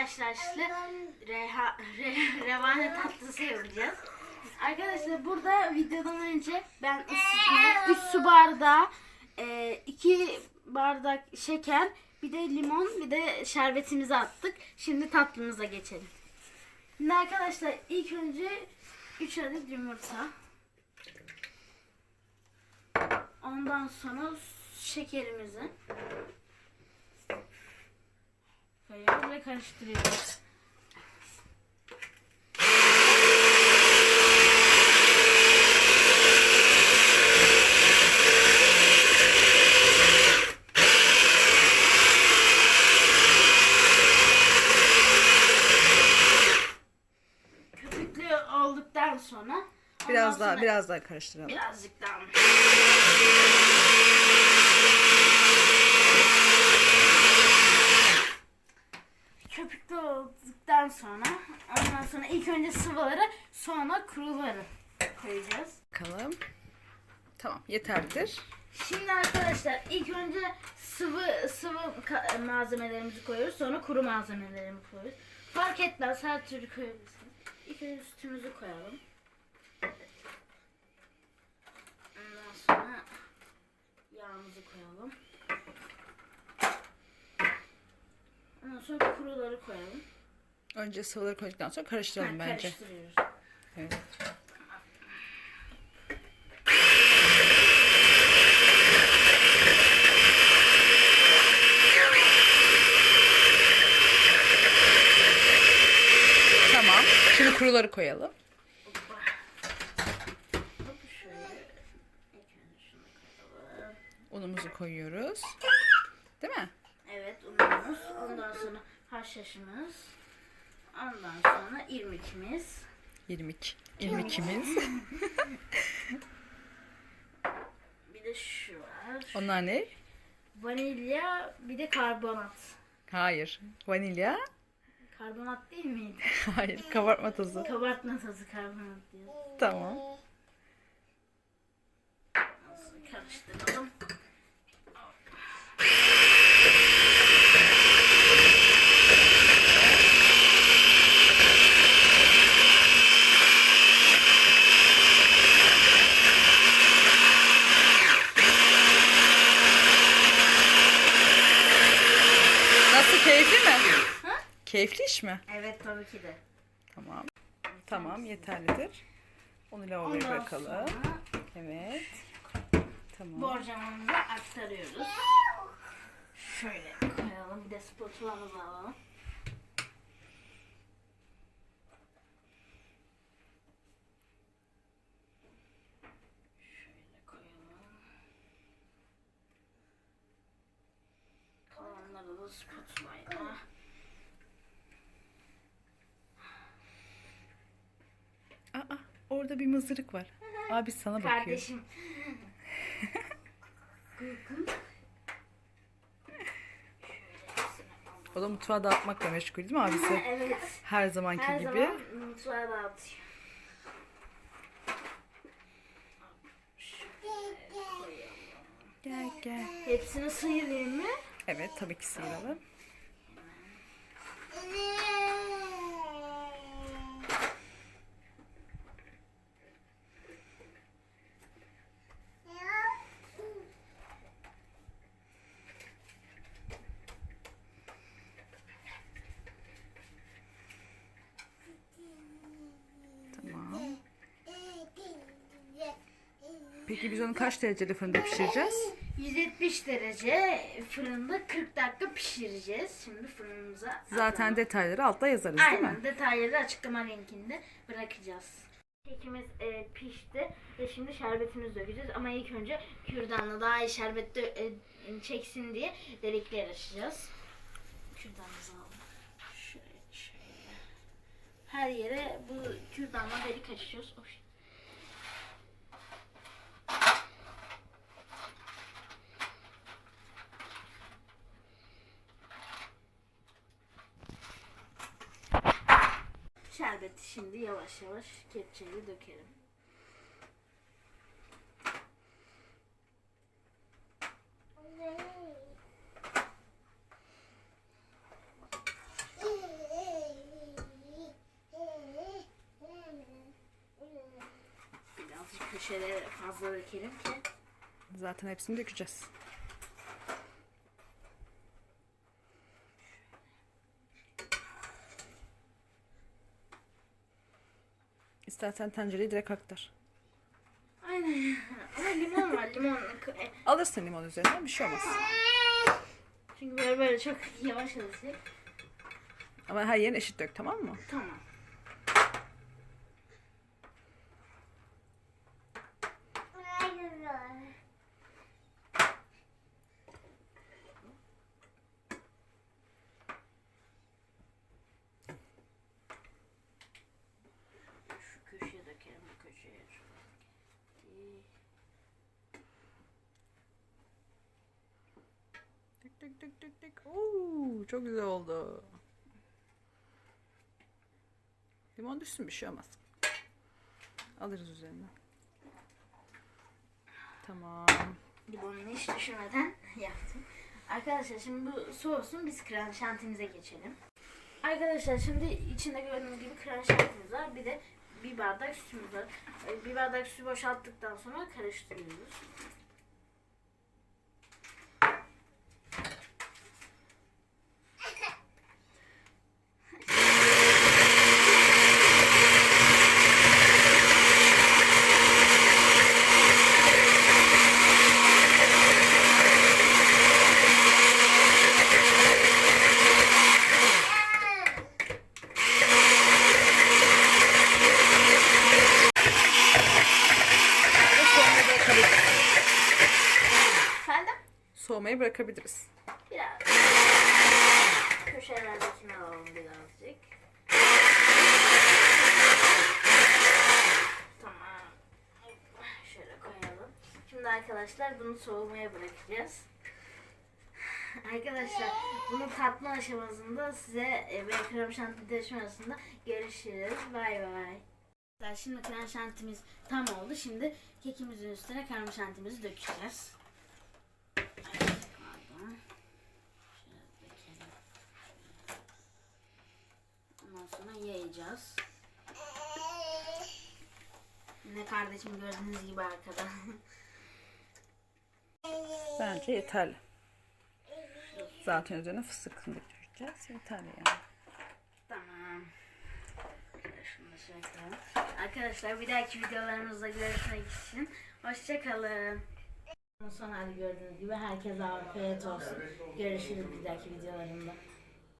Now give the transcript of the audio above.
haşhaşlı reha, re, revane tatlısı yapacağız. Arkadaşlar burada videodan önce ben ısıtmaya 3 su bardağı 2 bardak şeker bir de limon bir de şerbetimizi attık. Şimdi tatlımıza geçelim. Şimdi arkadaşlar ilk önce 3 adet yumurta. Ondan sonra şekerimizi koyuyoruz ve karıştırıyoruz. Köpüklü olduktan sonra Biraz daha sonra biraz daha karıştıralım. birazcık daha köpüklü olduktan sonra ondan sonra ilk önce sıvıları sonra kuruları koyacağız. Bakalım. Tamam yeterlidir. Şimdi arkadaşlar ilk önce sıvı sıvı malzemelerimizi koyuyoruz. Sonra kuru malzemelerimizi koyuyoruz. Fark etmez her türlü koyabilirsiniz. İlk önce sütümüzü koyalım. Ondan sonra yağımızı koyalım. Ondan sonra kuruları koyalım. Önce sıvıları koyduktan sonra karıştıralım Ha, bence. Karıştırıyoruz. Evet. Tamam. Şimdi kuruları koyalım. Unumuzu koyuyoruz. Değil mi? Evet unumuz. Ondan sonra haşhaşımız. Ondan sonra irmikimiz. İrmik. İrmikimiz. Bir de şu var. Onlar ne? Vanilya bir de karbonat. Hayır. Vanilya. Karbonat değil miydi? Hayır. Kabartma tozu. Kabartma tozu karbonat diyor. Tamam. Nasıl karıştıralım. Nasıl keyifli mi? Ha? Keyifli iş mi? Evet tabii ki de. Tamam. Tamam yeterlidir. Onu lavaboya Ondan bırakalım. sonra Evet. Tamam. borcamımızı aktarıyoruz. Şöyle koyalım. Bir de spatulamızı alalım. Şöyle koyalım. Kalanları da spatulayla. Orada bir mızırık var. Abi sana bakıyor. Kardeşim. O da mutfağı dağıtmakla meşgul değil mi abisi? evet. Her zamanki Her gibi. zaman mutfağa dağıtıyor. Gel gel. Hepsini sıyırayım mı? Evet tabii ki sıyıralım. Tamam. Peki biz onu kaç derecede fırında pişireceğiz? 170 derece fırında 40 dakika pişireceğiz. Şimdi fırınımıza Zaten atalım. detayları altta yazarız değil mi? Aynen detayları açıklama linkinde bırakacağız. Kekimiz e, pişti ve şimdi şerbetimizi dökeceğiz ama ilk önce kürdanla daha iyi şerbet dö- e, çeksin diye delikler açacağız. Kürdanımızı alalım. Şöyle şöyle. Her yere bu kürdanla delik açıyoruz. Oy. Şerbeti Şimdi yavaş yavaş kepçeyi dökelim. Birazcık köşelere fazla dökelim ki. Zaten hepsini dökeceğiz. İstersen tencereyi direkt aktar. Aynen. Ama limon var. Limon. Alırsın limon üzerinden bir şey olmaz. Çünkü böyle böyle çok yavaş alacak. Ama her yerini eşit dök tamam mı? Tamam. Şu köşeye dökelim bu köşeye. İyi. Dök dök dök dök. Oo, çok güzel oldu. Limon düşsün bir şey olmaz. Alırız üzerinden. Tamam. Limonunu hiç düşünmeden yaptım. Arkadaşlar şimdi bu soğusun biz kran şantimize geçelim. Arkadaşlar şimdi içinde gördüğünüz gibi kran şantimiz var. Bir de bir bardak sütümüz var. Bir bardak su boşalttıktan sonra karıştırıyoruz. Soğumaya bırakabiliriz. Efendim? Soğumaya bırakabiliriz. Biraz. Köşelerdekini alalım birazcık. Tamam. Şöyle koyalım. Şimdi arkadaşlar bunu soğumaya bırakacağız. Arkadaşlar bunu tatma aşamasında size ve krem şanti aşamasında görüşürüz. Bay bay. Şimdi krem şantimiz tam oldu. Şimdi kekimizin üstüne krem şantimizi dökeceğiz. Pardon. Şöyle dökelim. Ondan sonra yayacağız. Yine kardeşim gördüğünüz gibi arkada. Bence yeterli. Zaten üzerine fıstık dökeceğiz. Yeterli yani. tamam. Arkadaşlar bir dahaki videolarımızda görüşmek için hoşçakalın. Son hali gördüğünüz gibi herkese afiyet olsun. Görüşürüz bir dahaki videolarımda.